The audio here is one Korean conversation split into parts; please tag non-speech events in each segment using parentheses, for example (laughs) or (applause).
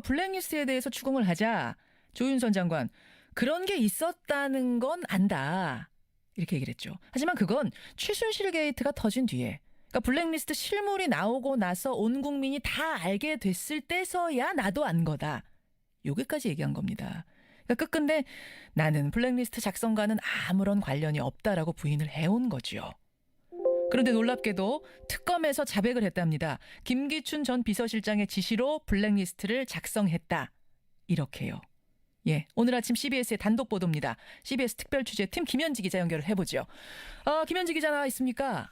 블랙리스트에 대해서 추궁을 하자 조윤선 장관 그런 게 있었다는 건 안다 이렇게 얘기를 했죠. 하지만 그건 최순실 게이트가 터진 뒤에 그러니까 블랙리스트 실물이 나오고 나서 온 국민이 다 알게 됐을 때서야 나도 안 거다. 여기까지 얘기한 겁니다. 그러니까 끝끝내 나는 블랙리스트 작성과는 아무런 관련이 없다라고 부인을 해온 거죠. 그런데 놀랍게도 특검에서 자백을 했답니다. 김기춘 전 비서실장의 지시로 블랙리스트를 작성했다. 이렇게요. 예, 오늘 아침 CBS의 단독 보도입니다. CBS 특별 취재팀 김현지 기자 연결을 해보죠. 아, 김현지 기자 나와 있습니까?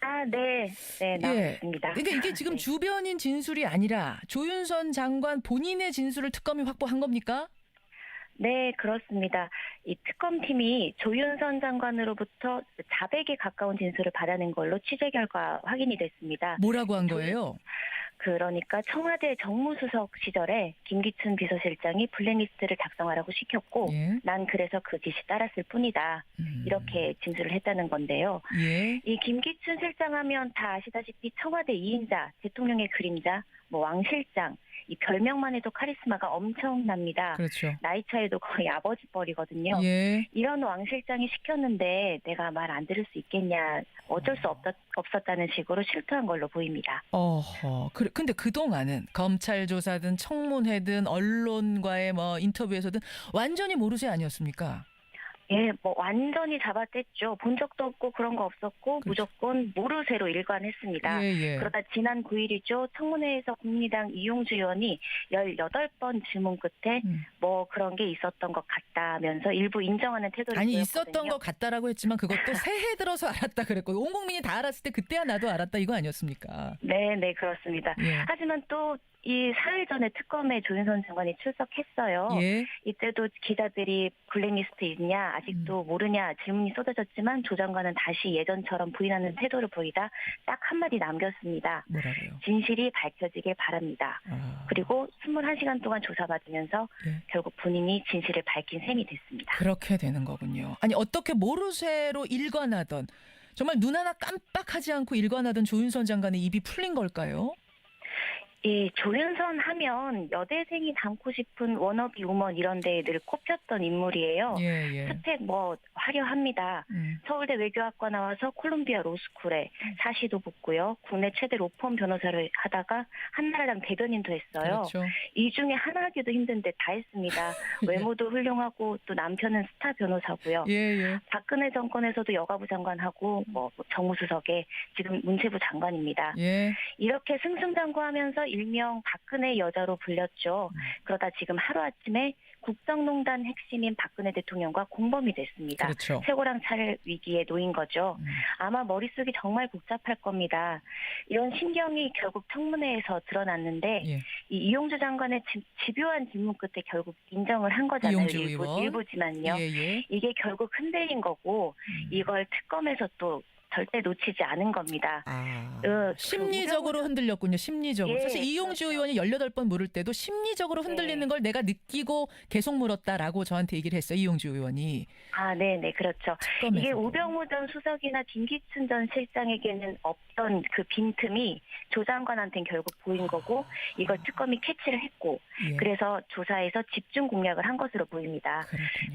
아, 네. 네, 나왔습니다. 그러니까 이게 지금 네. 주변인 진술이 아니라 조윤선 장관 본인의 진술을 특검이 확보한 겁니까? 네, 그렇습니다. 이 특검팀이 조윤선 장관으로부터 자백에 가까운 진술을 받아낸 걸로 취재 결과 확인이 됐습니다. 뭐라고 한 거예요? 그러니까 청와대 정무수석 시절에 김기춘 비서실장이 블랙리스트를 작성하라고 시켰고 예. 난 그래서 그 지시 따랐을 뿐이다. 음. 이렇게 진술을 했다는 건데요. 예. 이 김기춘 실장 하면 다 아시다시피 청와대 2인자, 대통령의 그림자, 뭐 왕실장, 이 별명만 해도 카리스마가 엄청납니다. 그렇죠. 나이 차이도 거의 아버지 뻘이거든요. 예. 이런 왕 실장이 시켰는데 내가 말 안 들을 수 있겠냐 어쩔 수 없었, 없었다는 식으로 실토한 걸로 보입니다. 어허. 그, 근데 그동안은 검찰 조사든 청문회든 언론과의 뭐 인터뷰에서든 완전히 모르쇠 아니었습니까? 예, 뭐 완전히 잡아댔죠. 본 적도 없고 그런 거 없었고 그렇죠. 무조건 모르쇠로 일관했습니다. 예, 예. 그러다 지난 9일이죠. 청문회에서 국민의당 이용주 의원이 18번 질문 끝에 음. 뭐 그런 게 있었던 것 같다면서 일부 인정하는 태도를 아니 보였거든요. 있었던 것 같다라고 했지만 그것도 (laughs) 새해 들어서 알았다 그랬고 온 국민이 다 알았을 때 그때야 나도 알았다 이거 아니었습니까? 네, 네, 그렇습니다. 예. 하지만 또이 사흘 전에 특검에 조윤선 장관이 출석했어요. 예. 이때도 기자들이 블랙리스트 있냐 아직도 음. 모르냐 질문이 쏟아졌지만 조 장관은 다시 예전처럼 부인하는 태도를 보이다 딱 한마디 남겼습니다. 뭐라고요? 진실이 밝혀지길 바랍니다. 아. 그리고 21시간 동안 조사받으면서 예. 결국 본인이 진실을 밝힌 셈이 됐습니다. 그렇게 되는 거군요. 아니 어떻게 모르쇠로 일관하던 정말 눈 하나 깜빡하지 않고 일관하던 조윤선 장관의 입이 풀린 걸까요? 이 조윤선 하면 여대생이 닮고 싶은 워너비 우먼 이런 데에 늘 꼽혔던 인물이에요. 예, 예. 스펙 뭐 화려합니다. 음. 서울대 외교학과 나와서 콜롬비아 로스쿨에 사시도 붙고요. 국내 최대 로펌 변호사를 하다가 한나라당 대변인도 했어요. 그렇죠. 이 중에 하나 하기도 힘든데 다 했습니다. (laughs) 외모도 훌륭하고 또 남편은 스타 변호사고요. 예, 예. 박근혜 정권에서도 여가부 장관하고 뭐 정무수석에 지금 문체부 장관입니다. 예. 이렇게 승승장구하면서 일명 박근혜 여자로 불렸죠. 음. 그러다 지금 하루아침에 국정농단 핵심인 박근혜 대통령과 공범이 됐습니다. 그렇죠. 최고랑 차를 위기에 놓인 거죠. 음. 아마 머릿속이 정말 복잡할 겁니다. 이런 신경이 결국 청문회에서 드러났는데 예. 이 이용주 장관의 집, 집요한 질문 끝에 결국 인정을 한 거잖아요. 일부. 일부지만요. 예, 예. 이게 결국 흔들린 거고 음. 이걸 특검에서 또 절대 놓치지 않은 겁니다. 아, 그 심리적으로 흔들렸군요. 심리적으로. 예, 사실 이용주 그렇죠. 의원이 18번 물을 때도 심리적으로 흔들리는 네. 걸 내가 느끼고 계속 물었다라고 저한테 얘기를 했어요. 이용주 의원이. 아, 네, 네, 그렇죠. 특검에서도. 이게 우병우 전 수석이나 김기춘 전 실장에게는 없던 그 빈틈이 조 장관한테는 결국 보인 거고 이걸 특검이 캐치를 했고 예. 그래서 조사에서 집중 공략을 한 것으로 보입니다.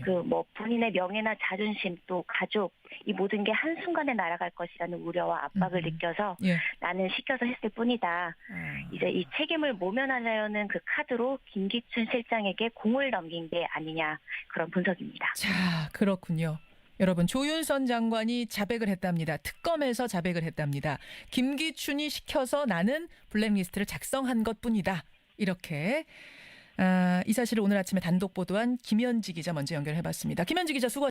그렇군요. 그뭐 본인의 명예나 자존심 또 가족 이 모든 게 한순간에 날아 갈 것이라는 우려와 압박을 음. 느껴서 예. 나는 시켜서 했을 뿐이다. 아. 이제 이 책임을 모면하려는 그 카드로 김기춘 실장에게 공을 넘긴 게 아니냐 그런 분석입니다. 자, 그렇군요. 여러분, 조윤선 장관이 자백을 했답니다. 특검에서 자백을 했답니다. 김기춘이 시켜서 나는 블랙리스트를 작성한 것 뿐이다. 이렇게. 아, 이 사실을 오늘 아침에 단독 보도한 김현지 기자 먼저 연결해 봤습니다. 김현지 기자 수고